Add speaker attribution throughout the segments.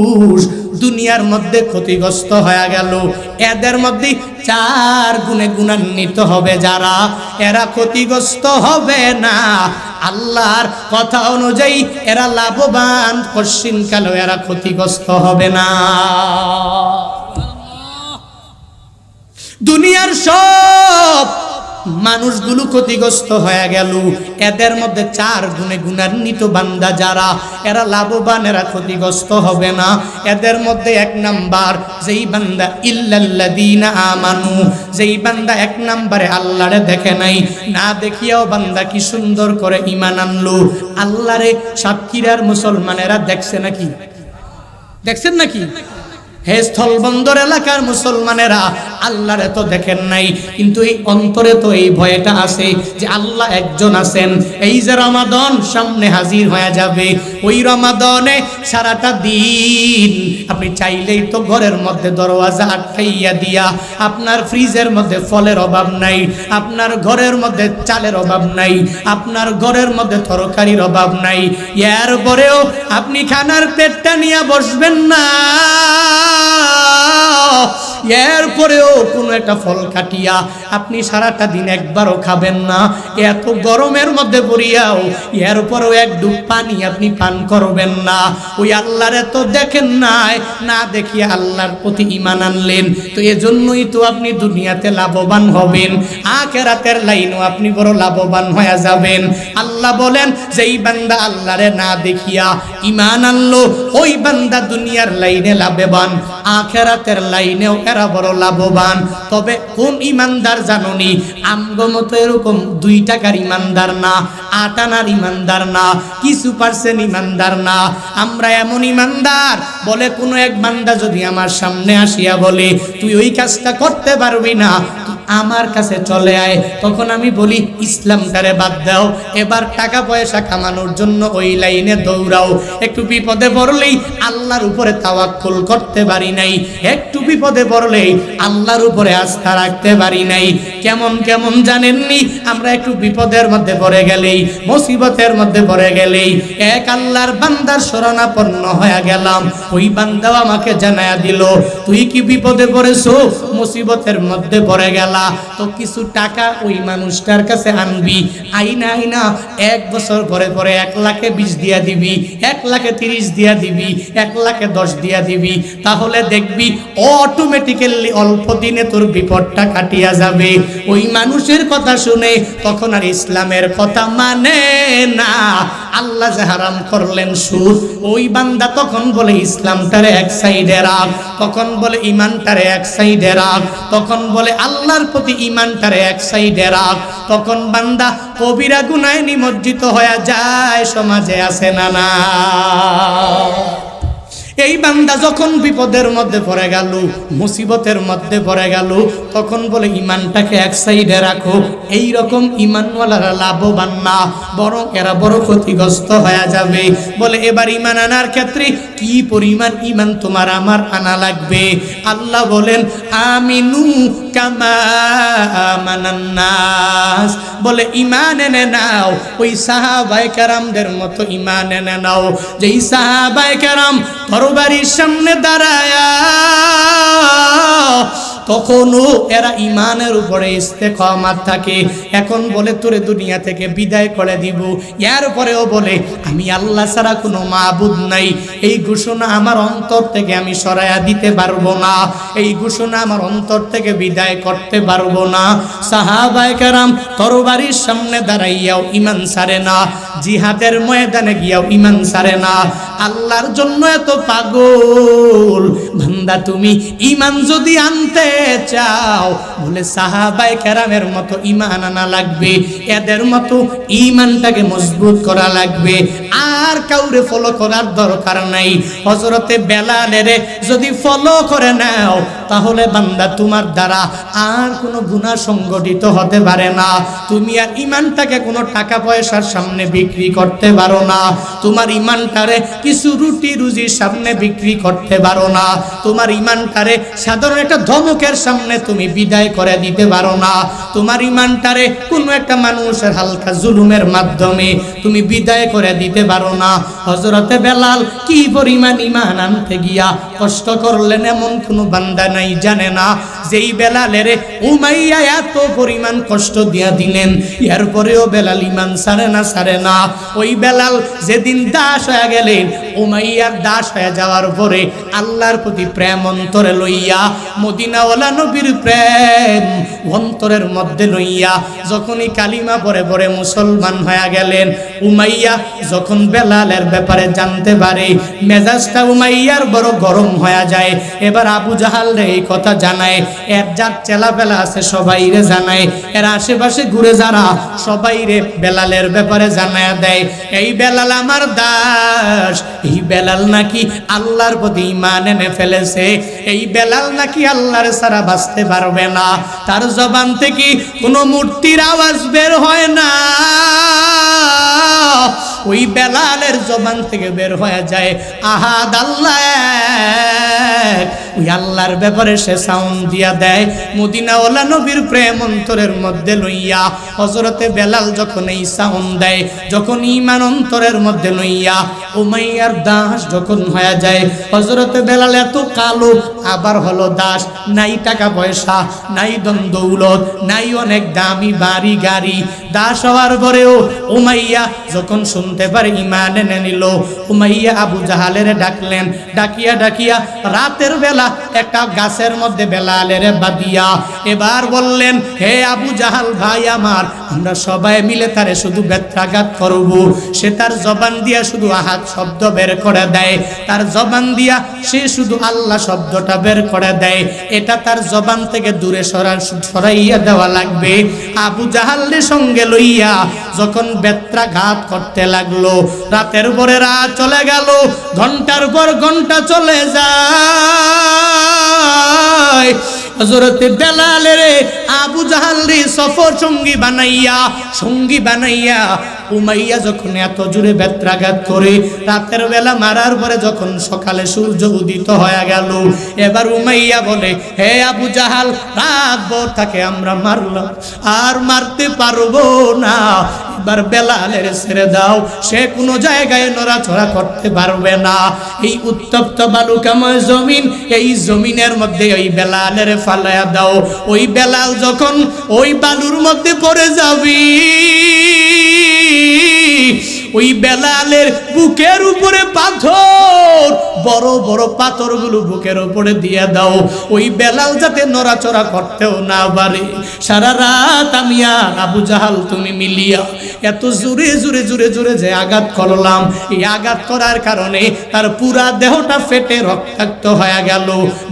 Speaker 1: মানুষ দুনিয়ার মধ্যে ক্ষতিগ্রস্ত হয়ে গেল। এদের মধ্যে চার গুণে গুণান্বিত হবে যারা। এরা ক্ষতিগ্রস্ত হবে না। আল্লাহর কথা অনুযায়ী এরা লাভবান, পশ্চিমকালেও এরা ক্ষতিগ্রস্ত হবে না। দুনিয়ার সব মানুষগুলো ক্ষতিগ্রস্ত হয়ে গেল। এদের মধ্যে চার গুণে গুণান্বিত বান্দা যারা, এরা লাভবান, এরা ক্ষতিগ্রস্ত হবে না। এদের মধ্যে এক নাম্বার, যেই বান্দা ইল্লাল্লাযীনা আমানু, যেই বান্দা এক নাম্বারে আল্লাহরে দেখে নাই। না দেখিয়াও বান্দা কি সুন্দর করে ইমান আনলো। আল্লাহরে সাতক্ষীরার মুসলমানেরা দেখছে নাকি? দেখছেন নাকি? হে স্থলবন্দর এলাকার মুসলমানেরা, আল্লাহরে তো দেখেন নাই, কিন্তু এই অন্তরে তো এই ভয়টা আছে যে আল্লাহ একজন আছেন। এই যে রমাদন সামনে হাজির হয়ে যাবে। ওই রমাদনে সারাটা দিন আপনি চাইলেই তো ঘরের মধ্যে দরওয়াজা আটকাইয়া দিয়া, আপনার ফ্রিজের মধ্যে ফলের অভাব নাই, আপনার ঘরের মধ্যে চালের অভাব নাই, আপনার ঘরের মধ্যে তরকারির অভাব নাই। এর পরেও আপনি খানার পেটটা নিয়ে বসবেন না। এরপরেও কোনো একটা ফল কাটিয়া আপনি সারাটা দিন একবারও খাবেন না। এত গরমের মধ্যে পড়িয়াও এরপরেও এক ডুব পানি আপনি পান করবেন না। ওই আল্লাহর এত দেখেন নাই, না দেখিয়ে আল্লাহর প্রতি ইমান আনলেন। তো এজন্যই তো আপনি দুনিয়াতে লাভবান হবেন, আখেরাতের লাইনও আপনি বড় লাভবান হয়ে যাবেন। আল্লাহ বলেন, যেই বান্দা আল্লাহরে না দেখিয়া ইমান আনলো, ওই বান্দা দুনিয়ার লাইনে লাভবান, আখেরাতের লাইনেও এরা বড় লাভবান। তবে কোন ইমানদার জাননি? আমগো মতো এরকম দুই টাকার ইমানদার না আট আনার ইমানদার না, কিছু পার্সেন্ট ইমানদার না। আমরা এমন ইমানদার, বলে কোনো এক বান্দা যদি আমার সামনে আসিয়া বলে, তুই ওই কাজটা করতে পারবি না আমার কাছে চলে আয়। তখন আমি বলি, ইসলাম তারে বাদ দাও। এবার টাকা পয়সা কামানোর জন্য ওই লাইনে দৌড়াও। একটু বিপদে পড়লেই আল্লাহর উপরে তাওয়াক্কুল করতে পারি নাই। একটু বিপদে পড়লেই আল্লাহর উপরে আস্থা রাখতে পারি নাই। কেমন কেমন জানেননি? আমরা একটু বিপদের মধ্যে পড়ে গেলেই, মুসিবতের মধ্যে পড়ে গেলেই, এক আল্লাহর বান্দার শরণাপন্ন হয়ে গেলাম। ওই বান্দাও আমাকে জানায়া দিল, তুই কি বিপদে পড়েছো? মুসিবতের মধ্যে পড়ে গেলা। তো কিছু টাকা ওই মানুষটার কাছে আনবি। আইনা আইনা, এক বছর পরে পরে এক লাখে বিশ দিয়া দিবি, এক লাখে তিরিশ দিয়া দিবি, এক লাখে দশ দিয়া দিবি। তাহলে দেখবি অটোমেটিক্যালি অল্প দিনে তোর বিপদটা কাটিয়া যাবে। ওই মানুষের কথা শুনে তখন আর ইসলামের কথা মানে না। আল্লাহ যে হারাম করলেন সুদ, ওই বান্দা তখন বলে ইসলামটারে এক সাইডে রাখ, তখন বলে ইমানটারে এক সাইডে রাখ, তখন বলে আল্লাহর প্রতি ইমানটারে এক সাইডে রাখ। তখন বান্দা কবিরা গুনায় নিমজ্জিত হয়ে যায়, সমাজে আসে না না। এই বান্দা যখন বিপদের মধ্যে পড়ে গেল, মুসিবতের মধ্যে পড়ে গেল, তখন বলে, ইমানটাকে এক সাইডে রাখো। এই রকম ইমানওয়ালারা লাভবান না, বরং এরা বড় ক্ষতিগ্রস্ত হয়ে যাবে। বলে, এবার ইমান আনার ক্ষেত্রে কি পরিমাণ ইমান তোমার আমার আনা লাগবে? আল্লাহ বলেন, আমিনু কামা আমানান্নাস। বলে, ইমান এনে নাও, ওই সাহাবাই কারামদের মতো ইমান এনে নাও। যেই সাহাবাই কারাম তরবারির সামনে দাঁড়ায় তখনও এরা ইমানের উপরে ইস্তেকামাত থাকে। এখন বলে, তোরে দুনিয়া থেকে বিদায় করে দিব। ইয়ার পরেও বলে, আমি আল্লাহ ছাড়া কোনো মাবুদ নাই। এই ঘোষণা আমার অন্তর থেকে আমি সরাইয়া দিতে পারব না। এই ঘোষণা আমার অন্তর থেকে বিদায় করতে পারব না। সাহাবায়ে কেরাম তরবারির সামনে দাঁড়াইয়াও ইমান সারে না। জিহাদের ময়দানে গিয়াও ইমান সারে না। আল্লাহর জন্য এত পাগল। ভান্দা তুমি ইমান যদি আনতে চাও, বলে সাহাবাই কেরামের মতো ইমান আনা লাগবে। এদের মতো ইমানটাকে মজবুত করা লাগবে। আর কাউরে ফলো করার দরকার নাই। হজরতে বেলালের যদি ফলো করে নাও, তাহলে বান্দা, তোমার দ্বারা আর কোনো গুণা সংগঠিত হতে পারে না। তুমি আর ইমানটাকে কোনো টাকা পয়সার সামনে বিক্রি করতে পারো না। তোমার ইমানটারে কিছু রুটি রুজির সামনে বিক্রি করতে পারো না। তোমার ইমানটারে সাধারণ একটা ধমকের সামনে তুমি বিদায় করে দিতে পারো না। তোমার ইমানটারে কোনো একটা মানুষের হালকা জুলুমের মাধ্যমে তুমি বিদায় করে দিতে পারো না। হজরতে বেলাল কি পরিমাণ ইমান আনতে গিয়া কষ্ট করলেন এমন কোনো বান্দা নাই জানে না। যেই বেলালের উমাইয়া এত পরিমাণ কষ্ট দিয়া দিলেন এরপরেও বেলাল ইমান সারে না সারে না। ওই বেলাল যেদিন দাস হয়ে গেলেন, উমাইয়ার দাস হয়ে যাওয়ার পরে আল্লাহর প্রতি প্রেম অন্তরে লইয়া, মদিনাওয়ালা নবীর প্রেম অন্তরের মধ্যে লইয়া, যখনই কালিমা পরে পরে মুসলমান হয়ে গেলেন, উমাইয়া যখন বেলালের ব্যাপারে জানতে পারে, মেজাজটা উমাইয়ার বড় গরম হয়ে যায়। এবার আবু জাহাল রে এই কথা জানায় এর যার চেলা বেলা আছে সবাই রে জানায়। এর আশেপাশে ঘুরে যারা সবাই রে বেলালের ব্যাপারে জানায় দেয়। এই বেলাল আমার দাস, এই বেলাল নাকি আল্লাহর প্রতি ইমান এনে ফেলেছে। এই বেলাল নাকি আল্লাহর সারা বাঁচতে পারবে না। তার জবান থেকে কোনো মূর্তির আওয়াজ বের হয় না। ওই বেলালের জবান থেকে বের হয়ে যায় আহাদ আল্লাহ। ওই আল্লাহর ব্যাপারে সে সাউন্ড দিয়া দেয় মদিনাওয়ালা নবীর প্রেম অন্তরের মধ্যে লইয়া হজরতে বেলাল যখন এই সাউন্ড দেয়, যখন ইমান অন্তরের মধ্যে লইয়া, উমাইয়ার দাস যখন হয়ে যায় হজরতে বেলাল এত কালো, আবার হলো দাস, নাই টাকা পয়সা, নাই দৌলত নাই অনেক দামি বাড়ি, গাড়ি, দাস হওয়ার পরেও উমাইয়া যখন শুনতে পারে, ইমান নিল। উমাইয়া আবু জাহালের ডাকলেন, ডাকিয়া ডাকিয়া রাতের বেলা একটা গাছের মধ্যে বেলালের বাদিয়া এবার বললেন, হে আবু জাহাল ভাই আমার, আমরা সবাই মিলে তারে শুধু বেত্রাঘাত করব। সে তার জবান দিয়া শুধু আহাত শব্দ বের করে দেয়। তার জবান দিয়া সে শুধু আল্লাহ শব্দটা বের করে দেয়। এটা তার জবান থেকে দূরে সরা, সরাইয়া দেওয়া লাগবে। আবু জাহালের সঙ্গে লইয়া যখন বেত্রাঘাত করতে লাগল। রাতের পরে রাত চলে গেল, ঘণ্টার পর ঘণ্টা চলে যায়। হজরতে বেলালের আবু জাহাল সফর সঙ্গী বানাইয়া সঙ্গী বানাইয়া উমাইয়া যখন এত জোরে বেত্রাঘাত করে, রাতের বেলা মারার পরে যখন সকালে সূর্য উদিত হয়ে গেল, এবার উমাইয়া বলে, হে আবু জাহাল, রাত ভোর তাকে আমরা মারলাম, আর মারতে পারব না। এবার বেলালের ছেড়ে দাও, সে কোনো জায়গায় নড়াচড়া করতে পারবে না। এই উত্তপ্ত বালুকাময় জমিন, এই জমিনের মধ্যে ওই বেলালের ফালায়া দাও। ওই বেলাল যখন ওই বালুর মধ্যে পড়ে যাবি الدين ওই বেলালের বুকের উপরে পাথর। বড় বড় পাথরগুলো বুকের উপরে দিয়ে দাও। ওই বেলাল যাতে নড়াচড়া করতেও না পারে। সারা রাত আমি আর আবু জাহাল তুমি মিলিয়া এত জোরে জোরে জোরে জোরে যে আঘাত করলাম। এই আঘাত করার কারণে তার পুরা দেহটা ফেটে রক্তাক্ত হয়ে গেল।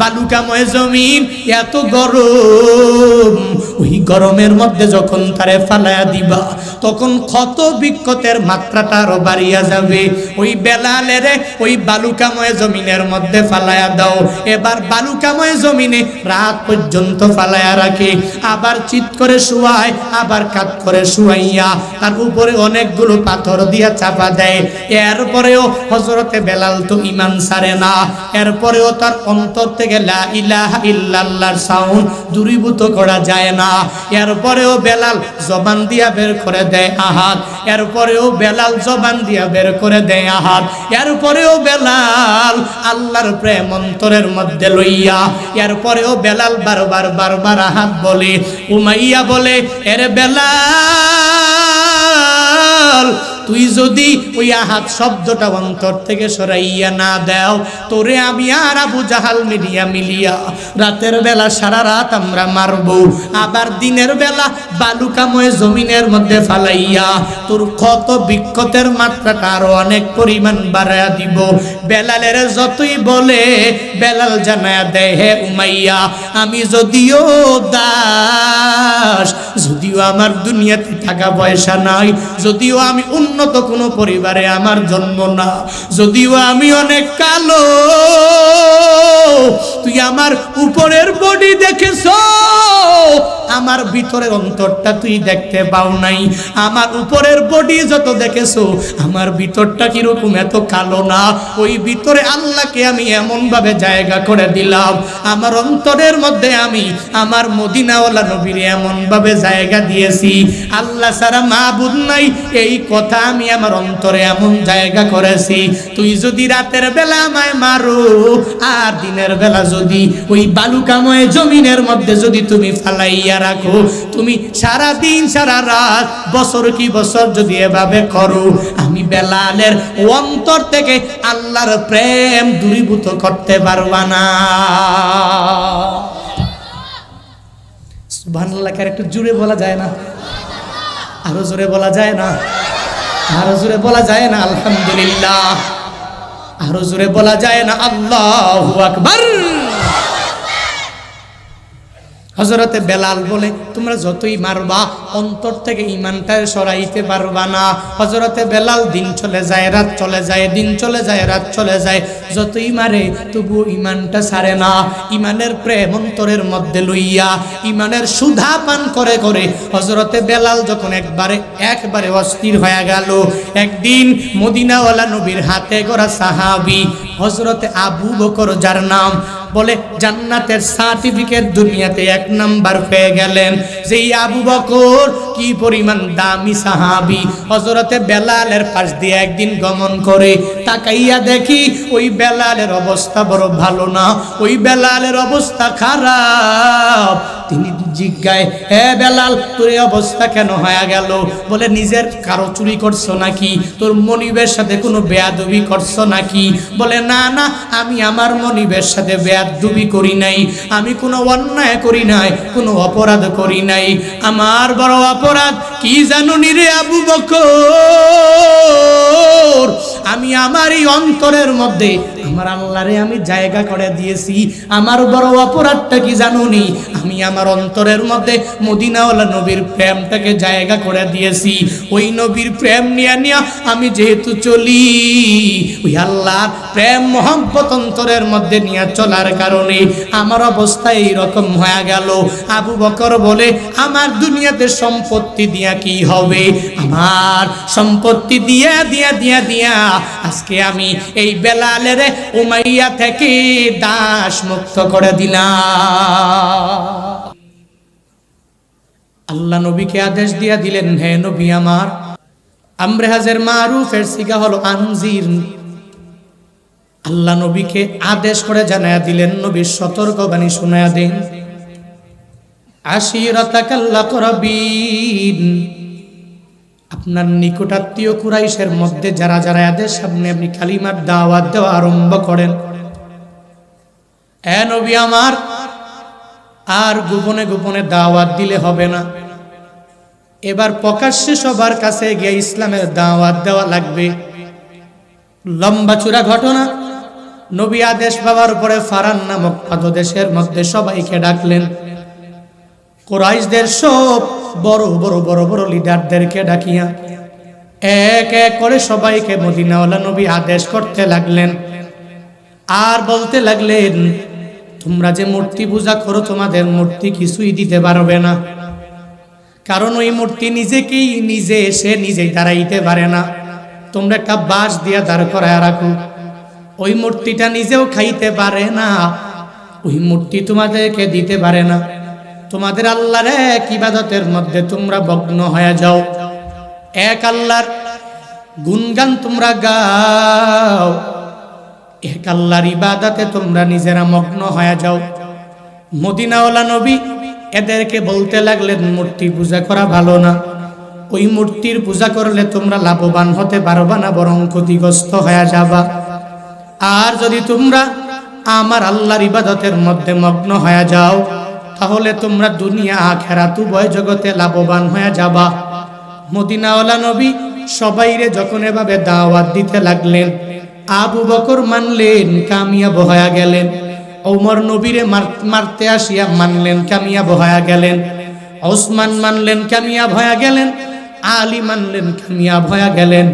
Speaker 1: বালুকাময় জমিন এত গরম। ওই গরমের মধ্যে যখন তারে ফালায়া দিবা, তখন ক্ষত বিক্ষতের মাত্রাটা আরও বাড়িয়া যাবে। ওই বেলালের ওই বালুকাময় জমিনের মধ্যে ফালায়া দাও। এবার বালুকাময় জমিনে রাত পর্যন্ত ফালায়া রাখে। আবার চিৎ করে শুয়ায়, আবার কাত করে শুয়াইয়া। তার উপরে অনেকগুলো পাথর দিয়া চাপা দেয়। এরপরেও হজরতে বেলাল তো ইমান সারে না। এরপরেও তার অন্তর থেকে লা ইলাহা ইল্লাল্লাহর সাউন্ড দূরীভূত করা যায় না। এরপরেও বেলাল জবান দিয়া বের করে দেয় আহাত এরপরেও বেলাল জবান দিয়া বের করে দেয় আহাত এরপরেও বেলাল আল্লাহর প্রেম অন্তরের মধ্যে লইয়া এরপরেও বেলাল বারবার বারবার আহাত বলে, উমাইয়া বলে, এর বেলাল তুই যদি ওই আহাত শব্দটা অন্তর থেকে সরাইয়া না দাও, তোরে আমি আর আবু জাহাল মিলিয়া মিলিয়া, রাতের বেলা সারা রাত আমরা মারব। আবার দিনের বেলা বালুকাময় জমিনের মধ্যে ফালাইয়া তোর ক্ষত বিক্ষতের মাত্রাটা আরও অনেক পরিমাণ বাড়াইয়া দিব। বেলালের যতই বলে, বেলাল জানায়া দেয়, হে উমাইয়া, আমি যদিও দাস যদিও আমার দুনিয়াতে টাকা পয়সা নাই, যদিও আমি উন্নত কোনো পরিবারে আমার জন্ম না, যদিও আমি অনেক কালো। তুই আমার উপরের বডি দেখেছ, আমার ভিতরের অন্তরটা তুই দেখতে পাও নাই, আমার উপরের বডি যত দেখেছ, আমার ভিতরটা কীরকম এত কালো না, ওই ভিতরে আল্লাহকে আমি এমন ভাবে জায়গা করে দিলাম, আমার অন্তরের মধ্যে আমি, আমার মদিনাওয়ালা নবীর এমন ভাবে জায়গা দিয়েছি। আল্লাহ সারা মাহবুদ নাই। এই কথা আমি আমার অন্তরে এমন জায়গা করেছি। তুই যদি রাতের বেলা আমায় মারো, আর দিনের বেলা যদি ওই বালুকাময় জমিনের মধ্যে যদি তুমি ফালাইয়া রাখো, তুমি সারা দিন সারা রাত, বছর কি বছর যদি এভাবে করো, আমি বেলালের অন্তর থেকে আল্লাহর প্রেম দূরীভূত করতে পারবা না। সুবহানাল্লাহ কার একটু জুড়ে বলা যায় না? আরও জোরে বলা যায় না? আরও জোরে বলা যায় না, আলহামদুলিল্লাহ। আরও জোরে বলা যায় না, আল্লাহু আকবার। হজরতে বেলাল বলে, তোমরা যতই মারবা, অন্তর থেকে ইমানটা সরাইতে পারবা না। হজরতে বেলাল, দিন চলে যায়, রাত চলে যায়, দিন চলে যায়, রাত চলে যায়। যতই মারে তবু ইমানটা ছাড়ে না। ইমানের প্রেম অন্তরের মধ্যে লইয়া ইমানের সুধা পান করে করে হজরতে বেলাল যখন একবারে একবারে অস্থির হয়ে গেল। একদিন মদিনাওয়ালা নবীর হাতে গড়া সাহাবি হজরতে আবু বকর, যার নাম বলে জান্নাতের সার্টিফিকেট দুনিয়াতে এক নাম্বার পেয়ে গেলেন। যেই আবু বকর, কি পরিমাণ দামি সাহাবি। হজরতে বেলালের পাশ দিয়ে একদিন গমন করে তাকাইয়া দেখি, ওই বেলালের অবস্থা বড় ভালো না। ওই বেলালের অবস্থা খারাপ। তিনি জিজ্ঞায় হে বেলাল, তোর অবস্থা কেন হয়ে গেল? বলে, নিজের কারও চুরি করছ নাকি? তোর মনিবের সাথে কোনো বেয়াদবি করছ নাকি? বলে না না না, আমি আমার মনিবের সাথে ব্যাধুবি করি নাই, আমি কোনো অন্যায় করি নাই, কোনো অপরাধ করি নাই। আমার বড় অপরাধ কি জানো নিরে আবু বকর? আমি আমার এই অন্তরের মধ্যে আমার আল্লাহরে আমি জায়গা করে দিয়েছি। আমার বড় অপরাধটা কি জানো নি আমি আমার অন্তরের মধ্যে মদিনাওয়ালা নবীর প্রেমটাকে জায়গা করে দিয়েছি। ওই নবীর প্রেম নিয়ে নিয়ে আমি যেহেতু চলি, ওই আল্লাহ প্রেম মোহাম্মত অন্তরের মধ্যে নিয়ে চলার কারণে আমার অবস্থা এইরকম হয়ে গেল। আবু বকর বলে, আমার দুনিয়াতে সম্পত্তি দিয়া কি হবে? আমার সম্পত্তি দিয়া দিয়া দিয়া দিয়া, আজকে আমি এই বেলালের উমাইয়া থেকে দাস মুক্ত করে দিলাম আল্লাহ নবীকে আদেশ দিয়া দিলেন, হে নবী আমার আমরেহাজের মারুফের সিগা হলো আনজির। আল্লাহ নবীকে আদেশ করে জানায়া দিলেন, নবীর সতর্কবাণী শোনায়া দেন। আশিরতাকাল্লা করবিন আপনার নিকটাত্মীয় কুরাইশের মধ্যে যারা যারা এদের সামনে আপনি কালিমার দাওয়াত দেওয়া আরম্ভ করেন। এ নবী আমার, আর গোপনে গোপনে দাওয়াত দিলে হবে না। এবার প্রকাশ্যে সবার কাছে গিয়ে ইসলামের দাওয়াত দেওয়া লাগবে। লম্বা চূড়া ঘটনা। নবী আদেশ পাওয়ার পরে ফারান নামক পাদদেশের মধ্যে সবাইকে ডাকলেন। কোরাইশদের সব বড় বড় বড় বড় লিডারদেরকে ডাকিয়া। এক এক করে সবাইকে মদিনাওয়ালা নবী আদেশ করতে লাগলেন। আর বলতে লাগলেন, তোমরা যে মূর্তি পূজা করো, তোমাদের মূর্তি কিছুই দিতে পারবে না। কারণ ওই মূর্তি নিজেকেই নিজে এসে নিজেই দাঁড়াইতে পারে না। তোমরা একটা বাঁশ দিয়া দাঁড় করায় রাখো। ওই মূর্তিটা নিজেও খাইতে পারে না। ওই মূর্তি তোমাদেরকে দিতে পারে না। তোমাদের আল্লাহর এক ইবাদতের মধ্যে তোমরা ভগ্ন হয়ে যাও। এক আল্লাহর গুনগান তোমরা গাও। এক আল্লাহর ইবাদতে তোমরা নিজেরা মগ্ন হয়ে যাও। মদিনাওয়ালা নবী এদেরকে বলতে লাগলেন, মূর্তি পূজা করা ভালো না। ওই মূর্তির পূজা করলে তোমরা লাভবান হতে পারবা না, বরং ক্ষতিগ্রস্ত হয়ে যাবা। আর যদি তোমরা আমার আল্লাহর ইবাদতের মধ্যে মগ্ন হয়ে যাও তাহলে তোমরা দুনিয়া আখেরাত উভয় জগতে লাভবান হয়ে যাবা। মদিনাওয়ালা নবী সবাইরে যখন এভাবে দাওয়াত দিতে লাগলেন, আবু বকর মানলেন কামিয়াব হয়ে গেলেন। ওমর নবীরে মারতে আসিয়া মানলেন কামিয়াব হয়ে গেলেন। ওসমান মানলেন কামিয়াব হয়ে গেলেন। আলী মানলেন কামিয়াব হয়ে গেলেন।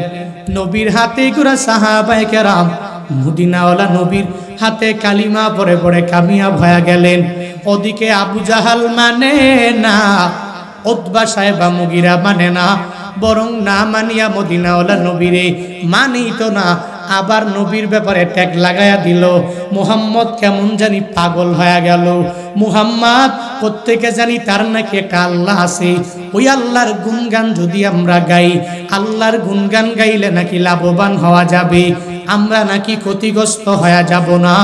Speaker 1: নবীর হাতে করে সাহাবায়ে কেরাম মদিনাওয়ালা নবীর হাতে কালিমা পরে পরে কামিয়া ভয়া গেলেন। ওদিকে আবু জাহাল মানে না ওতবা সাহেবা মুগিরা মানে না, বরং না মানিয়া মদিনাওয়ালা নবীরে মানেই তো না। আবার নবীর ব্যাপারে ট্যাগ লাগায়া দিল, মুহাম্মদ কেমন জানি পাগল হয়ে গেল। মুহাম্মদ, প্রত্যেকে জানি তার নাকি একটা আল্লাহ আছে। ওই আল্লাহর গুণগান যদি আমরা গাই, আল্লাহর গুণগান গাইলে নাকি লাভবান হওয়া যাবে। আমরা নাকি ক্ষতিগ্রস্ত হয়ে যাব না?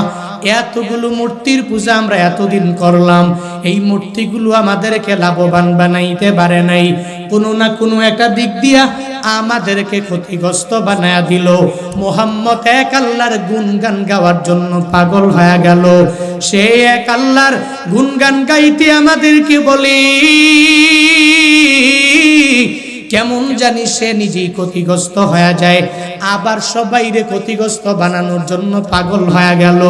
Speaker 1: এতগুলো মূর্তির পূজা আমরা এতদিন করলাম। এই মূর্তিগুলো আমাদেরকে লাভবান বানাইতে পারে নাই। কোনো না কোনো একটা দিক দিয়া আমাদেরকে ক্ষতিগ্রস্ত বানায়া দিল। মোহাম্মদ এক আল্লাহর গুনগান গাওয়ার জন্য পাগল হয়ে গেল। সে এক আল্লাহর গুনগান গাইতে আমাদেরকে বলি, কেমন জানি সে নিজেই ক্ষতিগ্রস্ত হয়ে যায়। আবার সবাইরে ক্ষতিগ্রস্ত বানানোর জন্য পাগল হয়ে গেল।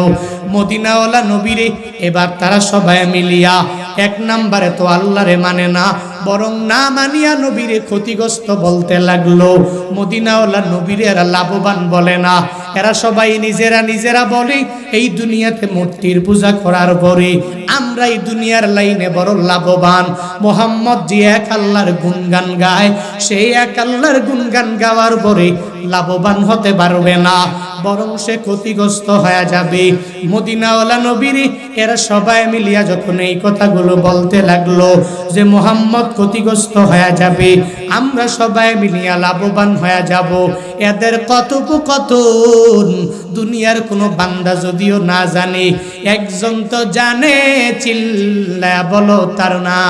Speaker 1: মদিনাওয়ালা নবীরে, এবার তারা সবাই মিলিয়া এক নাম্বারে তো আল্লাহরে মানে না, বরং না মানিয়া নবীরে ক্ষতিগ্রস্ত বলতে লাগল। মদিনাওয়ালা নবীরে এরা লাভবান বলে না। এরা সবাই নিজেরা নিজেরা বলে, এই দুনিয়াতে মূর্তির পূজা করার পরে আমরা এই দুনিয়ার লাইনে বড় লাভবান। মোহাম্মদ যে এক আল্লাহর গুনগান গায়, সেই এক আল্লাহর গুনগান গাওয়ার পরে লাভবান হতে পারবে না, বরং সে ক্ষতিগ্রস্ত হয়ে যাবে। মদিনাওয়ালা নবীর এরা সবাই মিলিয়া যখন এই কথাগুলো বলতে লাগল যে মোহাম্মদ ক্ষতিগ্রস্ত হয়ে যাবে, আমরা সবাই মিলিয়া লাভবান হয়ে যাব। এদের কথোপকথন দুনিয়ার কোনো বান্দা যদিও না জানে একজন তো জানে চিল্লা বলো তার না